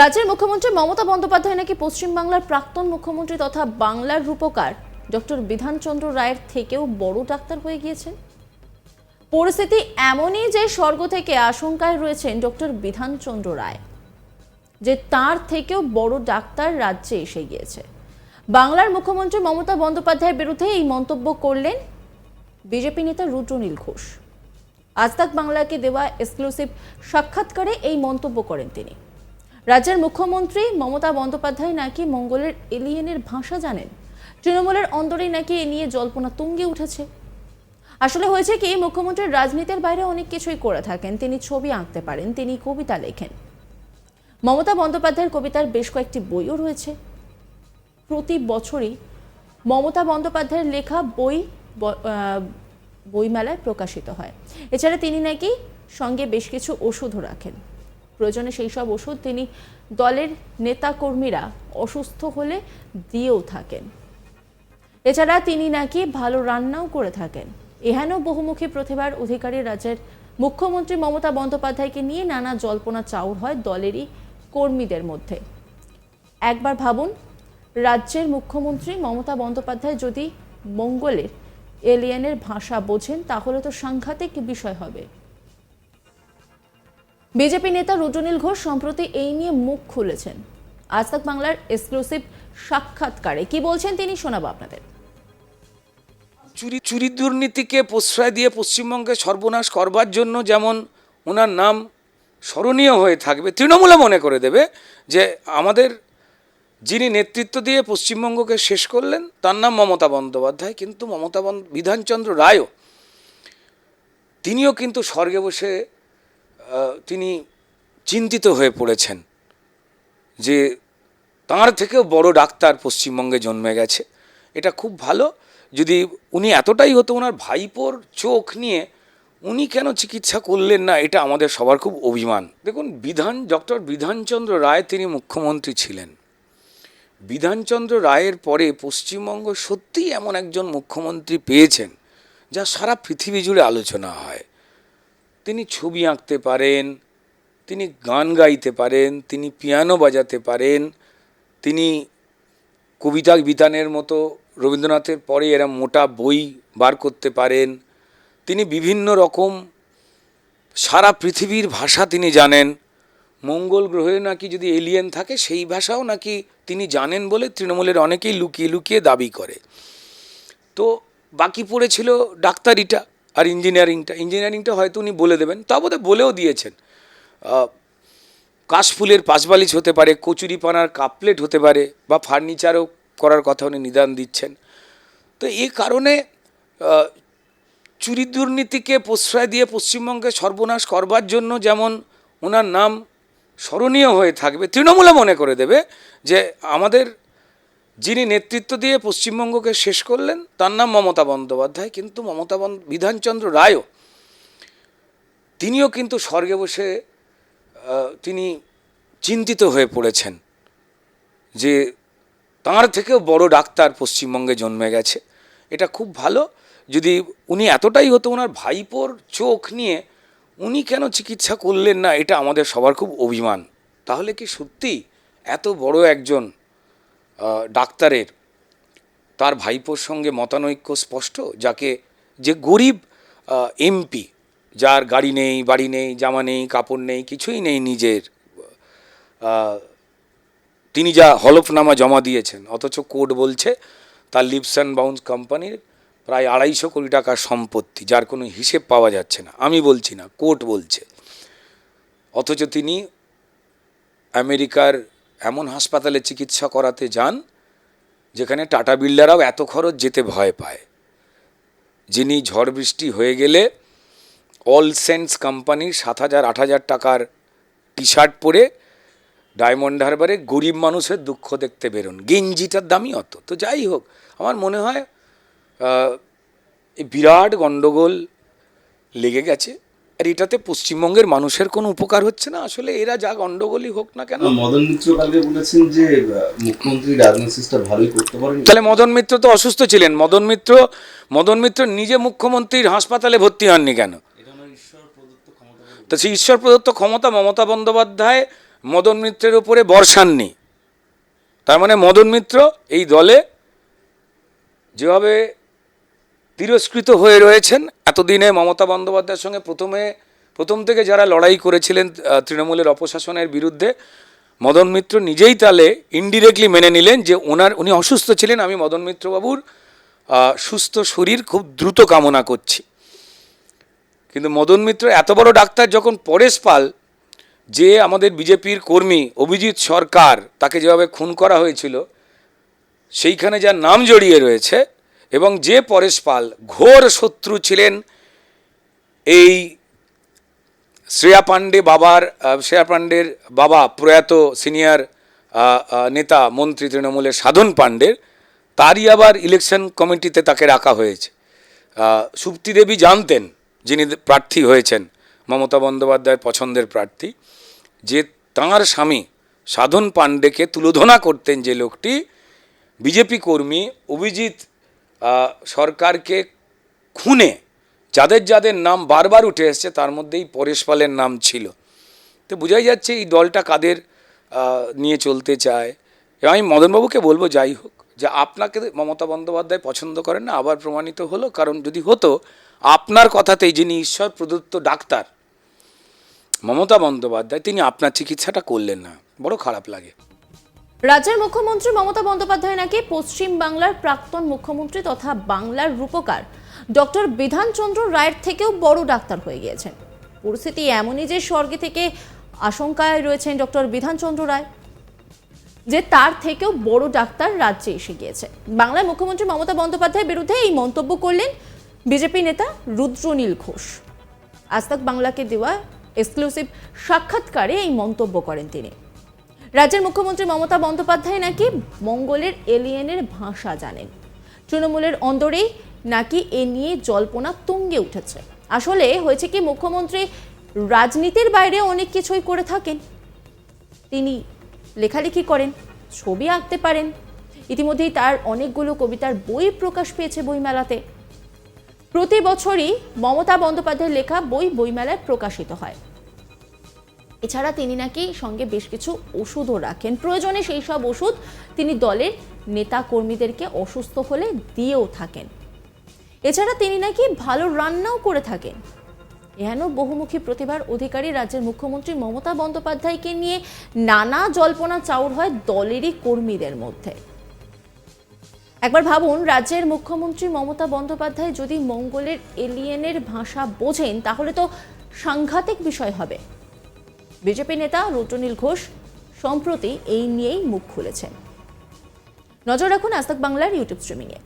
রাজ্যের মুখ্যমন্ত্রী মমতা বন্দ্যোপাধ্যায় নাকি পশ্চিমবাংলার প্রাক্তন মুখ্যমন্ত্রী তথা বাংলার রূপকার ডক্টর বিধানচন্দ্র রায়ের থেকেও বড় ডাক্তার হয়ে গিয়েছেন? পরিস্থিতি এমনই যে স্বর্গ থেকে আশঙ্কায় রয়েছেন ডক্টর বিধানচন্দ্র রায়, যে তার থেকেও বড় ডাক্তার রাজ্যে এসে গিয়েছে। বাংলার মুখ্যমন্ত্রী মমতা বন্দ্যোপাধ্যায়ের বিরুদ্ধে এই মন্তব্য করলেন বিজেপি নেতা রুদ্রনীল ঘোষ। আজ তাক বাংলাকে দেওয়া এক্সক্লুসিভ সাক্ষাৎকারে এই মন্তব্য করেন তিনি। রাজ্যের মুখ্যমন্ত্রী মমতা বন্দ্যোপাধ্যায় নাকি মঙ্গলের এলিয়েনের ভাষা জানেন? তৃণমূলের অন্দরেই নাকি এ নিয়ে জল্পনা তুঙ্গে উঠেছে? আসলে হয়েছে কি, মুখ্যমন্ত্রীর রাজনীতির বাইরে অনেক কিছুই করে থাকেন। তিনি ছবি আঁকতে পারেন, তিনি কবিতা লেখেন। মমতা বন্দ্যোপাধ্যায়ের কবিতার বেশ কয়েকটি বইও রয়েছে। প্রতি বছরই মমতা বন্দ্যোপাধ্যায়ের লেখা বই বইমেলায় প্রকাশিত হয়। এছাড়া তিনি নাকি সঙ্গে বেশ কিছু ওষুধও রাখেন। প্রয়োজনে সেই সব ওষুধ তিনি দলের নেতাকর্মীরা অসুস্থ হলে দিয়েও থাকেন। এছাড়া তিনি নাকি ভালো রান্নাও করে থাকেন। এহেন বহুমুখী প্রতিভার অধিকারী রাজ্যের মুখ্যমন্ত্রী মমতা বন্দ্যোপাধ্যায়কে নিয়ে নানা জল্পনা চাউর হয় দলেরই কর্মীদের মধ্যে। একবার ভাবুন, রাজ্যের মুখ্যমন্ত্রী মমতা বন্দ্যোপাধ্যায় যদি মঙ্গলের এলিয়েনের ভাষা বোঝেন, তাহলে তো সাংঘাতিক বিষয় হবে। বিজেপি নেতা রুদ্রনীল ঘোষ সম্প্রতি এই নিয়ে মুখ খুলেছেন। আজ তাক বাংলার এক্সক্লুসিভ সাক্ষাৎকারে কি বলছেন তিনি শোনাবো আপনাদের। চুরি চুরি দুর্নীতিকে প্রশ্রয় দিয়ে পশ্চিমবঙ্গে সর্বনাশ করবার জন্য যেমন ওনার নাম স্মরণীয় হয়ে থাকবে, তৃণমূলে মনে করে দেবে যে আমাদের যিনি নেতৃত্ব দিয়ে পশ্চিমবঙ্গকে শেষ করলেন, তার নাম মমতা বন্দ্যোপাধ্যায়। কিন্তু মমতা বিধানচন্দ্র রায়ও, তিনিও কিন্তু স্বর্গে বসে তিনি চিন্তিত হয়ে পড়েছেন যে তাঁর থেকেও বড় ডাক্তার পশ্চিমবঙ্গে জন্মে গেছে। এটা খুব ভালো। যদি উনি এতটাই হতো ওনার ভাইপোর চোখ নিয়ে উনি কেন চিকিৎসা করলেন না, এটা আমাদের সবার খুব অভিমান। দেখুন, বিধান, ডক্টর বিধানচন্দ্র রায় তিনি মুখ্যমন্ত্রী ছিলেন। বিধানচন্দ্র রায়ের পরে পশ্চিমবঙ্গ সত্যিই এমন একজন মুখ্যমন্ত্রী পেয়েছেন, যা সারা পৃথিবী জুড়ে আলোচনা হয়। তিনি ছবি আঁকতে পারেন, তিনি গান গাইতে পারেন, তিনি পিয়ানো বাজাতে পারেন, তিনি কবিতা বিতানের মতো রবীন্দ্রনাথের পরে এরা মোটা বই বার করতে পারেন, তিনি বিভিন্ন রকম সারা পৃথিবীর ভাষা তিনি জানেন। মঙ্গল গ্রহে নাকি যদি এলিয়েন থাকে, সেই ভাষাও নাকি তিনি জানেন বলে তৃণমূলের অনেকেই লুকিয়ে লুকিয়ে দাবি করে। তো বাকি পড়েছিল ডাক্তারিটা। আর ইঞ্জিনিয়ারিংটা ইঞ্জিনিয়ারিংটা হয়তো উনি বলে দেবেন তা বোধহয় বলেও দিয়েছেন। কাশফুলের পাঁচবালিশ হতে পারে, কচুরিপানার কাপলেট হতে পারে, বা ফার্নিচারও করার কথা উনি নিদান দিচ্ছেন। তো এই কারণে চুরি দুর্নীতিকে প্রশ্রয় দিয়ে পশ্চিমবঙ্গে সর্বনাশ করবার জন্য যেমন ওনার নাম স্মরণীয় হয়ে থাকবে তৃণমূলে মনে করে দেবে যে আমাদের যিনি নেতৃত্ব দিয়ে পশ্চিমবঙ্গকে শেষ করলেন, তার নাম মমতা বন্দ্যোপাধ্যায়। কিন্তু মমতা বিধানচন্দ্র রায়ও, তিনিও কিন্তু স্বর্গে বসে তিনি চিন্তিত হয়ে পড়েছেন যে তাঁর থেকেও বড় ডাক্তার পশ্চিমবঙ্গে জন্মে গেছে। এটা খুব ভালো। যদি উনি এতটাই হতো ওনার ভাইপোর চোখ নিয়ে উনি কেন চিকিৎসা করলেন না, এটা আমাদের সবার খুব অভিমান। তাহলে কি সত্যি এত বড় একজন ডাক্তারের তার ভাইপোর সঙ্গে মতানৈক্য স্পষ্ট, যাকে যে গরিব এমপি, যার গাড়ি নেই, বাড়ি নেই, জামা নেই, কাপড় নেই, কিছুই নেই নিজের তিনি যা হলফনামা জমা দিয়েছেন, অথচ কোর্ট বলছে তার লিপস অ্যান্ড বাউন্স কোম্পানির প্রায় আড়াইশো কোটি টাকার সম্পত্তি, যার কোনো হিসেব পাওয়া যাচ্ছে না। আমি বলছি না, কোর্ট বলছে। অথচ তিনি আমেরিকার এমন হাসপাতালে চিকিৎসা করাতে যান, যেখানে টাটা বিল্ডাররাও এত খরচ যেতে ভয় পায়। যিনি ঝড় বৃষ্টি হয়ে গেলে অল সেন্স কোম্পানির সাত হাজার, আট হাজার টাকার টি শার্ট পরে ডায়মন্ড হারবারে গরিব মানুষের দুঃখ দেখতে বেরোন। গেঞ্জিটার দামই অত। তো যাই হোক, আমার মনে হয় এই বিরাট গণ্ডগোল লেগে গেছে। আর এটাতে পশ্চিমবঙ্গের মানুষের কোনো উপকার হচ্ছে না? আসলে এরা যা গণ্ডগোলই হোক না কেন? মদন মিত্র কালকে বলেছেন যে মুখ্যমন্ত্রী ডায়াগনোসিসটা ভালোই করতে পারেন। তাহলে মদন মিত্র তো অসুস্থ ছিলেন। মদন মিত্র মদন মিত্র নিজে মুখ্যমন্ত্রীর হাসপাতালে ভর্তি হননি কেন? তো সেই ঈশ্বর প্রদত্ত ক্ষমতা মমতা বন্দ্যোপাধ্যায় মদন মিত্রের ওপরে বর্ষাননি। তার মানে মদন মিত্র এই দলে যেভাবে তিরস্কৃত হয়ে রয়েছেন। এতদিনে মমতা বন্দ্যোপাধ্যায়ের সঙ্গে প্রথমে, প্রথম থেকে যারা লড়াই করেছিলেন তৃণমূলের অপশাসনের বিরুদ্ধে, মদন মিত্র নিজেই তালে ইনডিরেক্টলি মেনে নিলেন যে ওনার, উনি অসুস্থ ছিলেন, আমি মদন মিত্রবাবুর সুস্থ শরীর খুব দ্রুত কামনা করছি। কিন্তু মদন মিত্র এত বড় ডাক্তার যখন পরেশ পাল, যে আমাদের বিজেপির কর্মী অভিজিৎ সরকার, তাকে যেভাবে খুন করা হয়েছিল, সেইখানে যার নাম জড়িয়ে রয়েছে এবং যে পরেশ পাল ঘোর শত্রু ছিলেন, এই শ্রেয়া পাণ্ডে বাবার শ্রেয়া পাণ্ডের বাবা প্রয়াত সিনিয়র নেতা মন্ত্রী তৃণমূলের সাধন পাণ্ডের, তারই আবার ইলেকশন কমিটিতে তাকে রাখা হয়েছে। সুপ্তি দেবী জানতেন যিনি প্রার্থী হয়েছেন, মমতা বন্দ্যোপাধ্যায়ের পছন্দের প্রার্থী, যে তাঁর স্বামী সাধন পাণ্ডেকে তুলোধনা করতেন যে লোকটি, বিজেপি কর্মী অভিজিৎ সরকারকে খুনে, যাদের যাদের নাম বারবার উঠে এসছে, তার মধ্যেই পরেশ পালের নাম ছিল। তো বোঝাই যাচ্ছে এই দলটা কাদের নিয়ে চলতে চায়। এবং আমি মদনবাবুকে বলব, যাই হোক, যে আপনাকে মমতা বন্দ্যোপাধ্যায় পছন্দ করেন না, আবার প্রমাণিত হলো, কারণ যদি হতো, আপনার কথাতেই যিনি ঈশ্বর প্রদত্ত ডাক্তার, মমতা বন্দ্যোপাধ্যায়, তিনি আপনার চিকিৎসাটা করলেন না। বড় খারাপ লাগে। রাজ্যের মুখ্যমন্ত্রী মমতা বন্দ্যোপাধ্যায় নাকি পশ্চিম বাংলার প্রাক্তন মুখ্যমন্ত্রী তথা বাংলার রূপকার? ডক্টর বিধানচন্দ্র রায়ের থেকেও বড় ডাক্তার হয়ে গিয়েছেন। পরিস্থিতি এমনই যে স্বর্গে থেকে আশঙ্কায় রয়েছেন ডক্টর বিধানচন্দ্র রায়, যে তার থেকেও বড় ডাক্তার রাজ্যে এসে গিয়েছে। বাংলার মুখ্যমন্ত্রী মমতা বন্দ্যোপাধ্যায়ের বিরুদ্ধে এই মন্তব্য করলেন বিজেপি নেতা রুদ্রনীল ঘোষ। আজ বাংলাকে দেওয়া এক্সক্লুসিভ সাক্ষাৎকারে এই মন্তব্য করেন তিনি। রাজ্যের মুখ্যমন্ত্রী মমতা বন্দ্যোপাধ্যায় নাকি মঙ্গলের এলিয়েনের ভাষা জানেন? তৃণমূলের অন্দরেই নাকি এ নিয়ে জল্পনা তুঙ্গে উঠেছে? আসলে হয়েছে কি, মুখ্যমন্ত্রী রাজনীতির বাইরে অনেক কিছুই করে থাকেন। তিনি লেখালেখি করেন, ছবি আঁকতে পারেন। ইতিমধ্যেই তার অনেকগুলো কবিতার বই প্রকাশ পেয়েছে বইমেলাতে। প্রতি বছরই মমতা বন্দ্যোপাধ্যায়ের লেখা বই বইমেলায় প্রকাশিত হয়। এছাড়া তিনি নাকি সঙ্গে বেশ কিছু ওষুধও রাখেন। প্রয়োজনে সেই সব ওষুধ তিনি দলের নেতা কর্মীদেরকে অসুস্থ হলে দিয়েও থাকেন। এছাড়া তিনি নাকি ভালো রান্নাও করে থাকেন। এহেন বহুমুখী প্রতিভার অধিকারী রাজ্যের মুখ্যমন্ত্রী মমতা বন্দ্যোপাধ্যায়কে নিয়ে নানা জল্পনা চাউর হয় দলেরই কর্মীদের মধ্যে। একবার ভাবুন, রাজ্যের মুখ্যমন্ত্রী মমতা বন্দ্যোপাধ্যায় যদি মঙ্গলের এলিয়েনের ভাষা বোঝেন, তাহলে তো সাংঘাতিক বিষয় হবে। বিজেপি নেতা রুটনীল ঘোষ সম্প্রতি এই নিয়েই মুখ খুলেছেন। নজর রাখুন আস্তাক বাংলার ইউটিউব স্ট্রিমিংয়ে।